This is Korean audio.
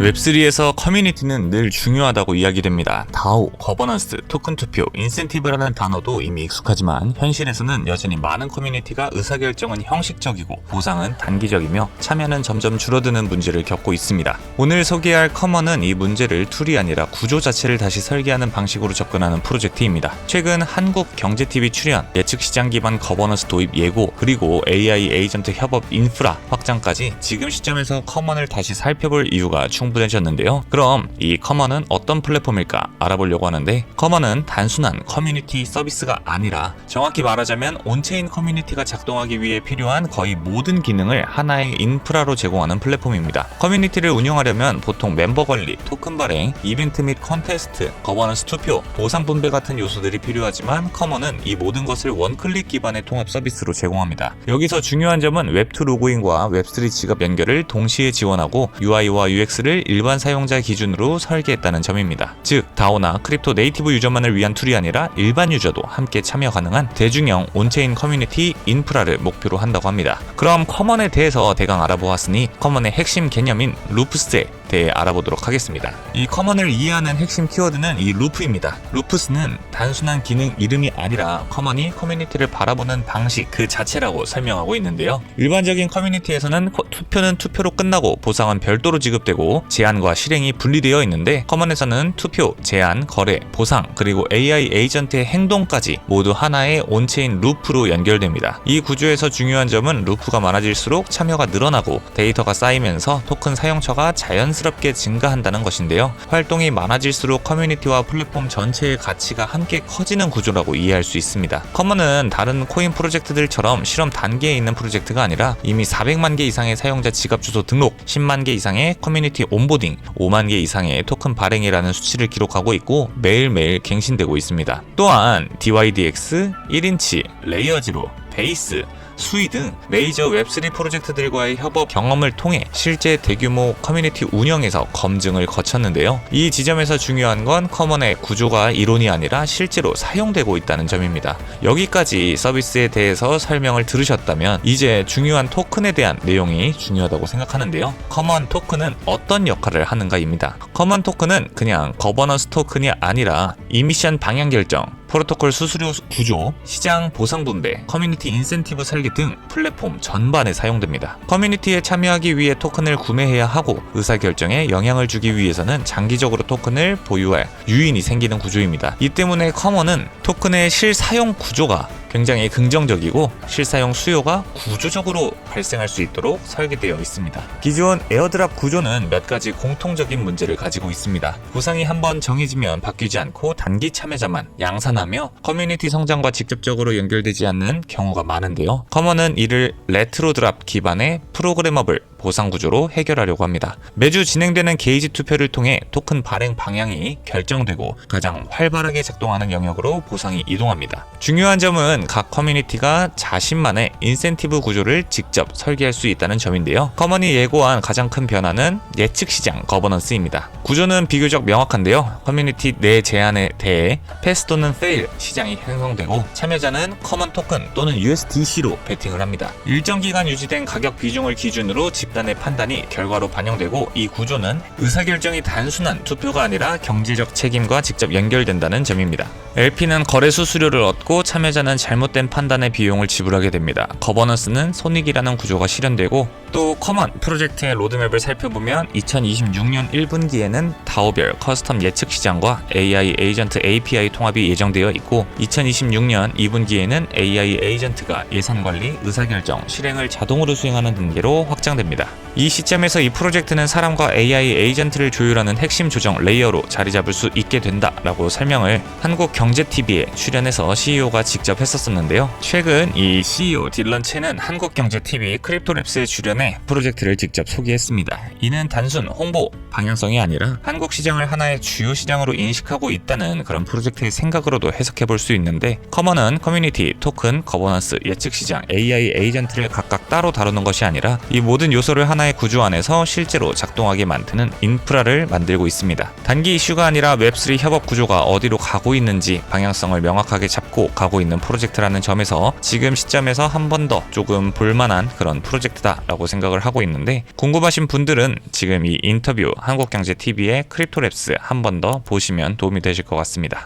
웹3에서 커뮤니티는 늘 중요하다고 이야기됩니다. 다오, 거버넌스, 토큰 투표, 인센티브라는 단어도 이미 익숙하지만 현실에서는 여전히 많은 커뮤니티가 의사결정은 형식적이고 보상은 단기적이며 참여는 점점 줄어드는 문제를 겪고 있습니다. 오늘 소개할 커먼은 이 문제를 툴이 아니라 구조 자체를 다시 설계하는 방식으로 접근하는 프로젝트입니다. 최근 한국경제TV 출연, 예측시장 기반 거버넌스 도입 예고, 그리고 AI 에이전트 협업 인프라 확장까지 지금 시점에서 커먼을 다시 살펴볼 이유가 충분 해졌는데요. 그럼 이 커먼은 어떤 플랫폼일까 알아보려고 하는데 커먼은 단순한 커뮤니티 서비스가 아니라 정확히 말하자면 온체인 커뮤니티가 작동하기 위해 필요한 거의 모든 기능을 하나의 인프라로 제공하는 플랫폼입니다. 커뮤니티를 운영하려면 보통 멤버 관리, 토큰 발행, 이벤트 및 컨테스트, 거버넌스 투표, 보상 분배 같은 요소들이 필요하지만 커먼은 이 모든 것을 원클릭 기반의 통합 서비스로 제공합니다. 여기서 중요한 점은 웹2 로그인과 웹3 지갑 연결을 동시에 지원하고 UI와 UX를 일반 사용자 기준으로 설계했다는 점입니다. 즉, 다오나 크립토 네이티브 유저만을 위한 툴이 아니라 일반 유저도 함께 참여 가능한 대중형 온체인 커뮤니티 인프라를 목표로 한다고 합니다. 그럼 커먼에 대해서 대강 알아보았으니 커먼의 핵심 개념인 루프스에 대해 알아보도록 하겠습니다. 이 커먼을 이해하는 핵심 키워드는 이 루프입니다. 루프스는 단순한 기능 이름이 아니라 커먼이 커뮤니티를 바라보는 방식 그 자체라고 설명하고 있는데요. 일반적인 커뮤니티에서는 커- 투표는 투표로 끝나고 보상은 별도로 지급되고 제안과 실행이 분리되어 있는데 커먼에서는 투표, 제안, 거래, 보상 그리고 AI 에이전트의 행동까지 모두 하나의 온체인 루프로 연결됩니다. 이 구조에서 중요한 점은 루프가 많아질수록 참여가 늘어나고 데이터가 쌓이면서 토큰 사용처가 자연스럽게 증가한다는 것인데요. 활동이 많아질수록 커뮤니티와 플랫폼 전체의 가치가 함께 커지는 구조라고 이해할 수 있습니다. 커먼은 다른 코인 프로젝트들처럼 실험 단계에 있는 프로젝트가 아니라 이미 400만 개 이상의 사용자 지갑 주소 등록, 10만 개 이상의 커뮤니티 온 보딩, 5만 개 이상의 토큰 발행이라는 수치를 기록하고 있고 매일매일 갱신되고 있습니다. 또한 DYDX, 1인치, 레이어지로, 베이스, 수위 등 메이저 웹3 프로젝트들과의 협업 경험을 통해 실제 대규모 커뮤니티 운영에서 검증을 거쳤는데요. 이 지점에서 중요한 건 커먼의 구조가 이론이 아니라 실제로 사용되고 있다는 점입니다. 여기까지 서비스에 대해서 설명을 들으셨다면 이제 중요한 토큰에 대한 내용이 중요하다고 생각하는데요. 커먼 토큰은 어떤 역할을 하는가입니다. 커먼 토큰은 그냥 거버넌스 토큰이 아니라 이미션 방향 결정, 프로토콜 수수료 구조, 시장 보상 분배, 커뮤니티 인센티브 설계 등 플랫폼 전반에 사용됩니다. 커뮤니티에 참여하기 위해 토큰을 구매해야 하고 의사결정에 영향을 주기 위해서는 장기적으로 토큰을 보유할 유인이 생기는 구조입니다. 이 때문에 커먼은 토큰의 실사용 구조가 굉장히 긍정적이고 실사용 수요가 구조적으로 발생할 수 있도록 설계되어 있습니다. 기존 에어드랍 구조는 몇 가지 공통적인 문제를 가지고 있습니다. 보상이 한번 정해지면 바뀌지 않고 단기 참여자만 양산하며 커뮤니티 성장과 직접적으로 연결되지 않는 경우가 많은데요. 커먼은 이를 레트로 드랍 기반의 프로그래머블 보상 구조로 해결하려고 합니다. 매주 진행되는 게이지 투표를 통해 토큰 발행 방향이 결정되고 가장 활발하게 작동하는 영역으로 보상이 이동합니다. 중요한 점은 각 커뮤니티가 자신만의 인센티브 구조를 직접 설계할 수 있다는 점인데요. 커먼이 예고한 가장 큰 변화는 예측 시장 거버넌스입니다. 구조는 비교적 명확한데요. 커뮤니티 내 제안에 대해 패스 또는 페일 시장이 형성되고 참여자는 커먼 토큰 또는 USDC로 베팅을 합니다. 일정 기간 유지된 가격 비중을 기준으로 집 단의 판단이 결과로 반영되고 이 구조는 의사결정이 단순한 투표가 아니라 경제적 책임과 직접 연결된다는 점입니다. LP는 거래 수수료를 얻고 참여자는 잘못된 판단의 비용을 지불하게 됩니다. 거버넌스는 손익이라는 구조가 실현되고 또 커먼 프로젝트의 로드맵을 살펴보면 2026년 1분기에는 다오별 커스텀 예측 시장과 AI 에이전트 API 통합이 예정되어 있고 2026년 2분기에는 AI 에이전트가 예산 관리, 의사결정, 실행을 자동으로 수행하는 단계로 확장됩니다. 이 시점에서 이 프로젝트는 사람과 AI 에이전트를 조율하는 핵심 조정 레이어로 자리 잡을 수 있게 된다라고 설명을 한국경제TV에 출연해서 CEO가 직접 했었었는데요. 최근 이 CEO 딜런 채는 한국경제TV 크립토랩스에 출연해 프로젝트를 직접 소개했습니다. 이는 단순 홍보, 방향성이 아니라 한국 시장을 하나의 주요 시장으로 인식하고 있다는 그런 프로젝트의 생각으로도 해석해 볼 수 있는데 커먼은 커뮤니티, 토큰, 거버넌스, 예측 시장, AI 에이전트를 각각 따로 다루는 것이 아니라 이 모든 요소 를 요소를 하나의 구조 안에서 실제로 작동하게 만드는 인프라를 만들고 있습니다. 단기 이슈가 아니라 웹3 협업 구조가 어디로 가고 있는지 방향성을 명확하게 잡고 가고 있는 프로젝트라는 점에서 지금 시점에서 한 번 더 조금 볼만한 그런 프로젝트다라고 생각을 하고 있는데 궁금하신 분들은 지금 이 인터뷰 한국경제TV의 크립토랩스 한 번 더 보시면 도움이 되실 것 같습니다.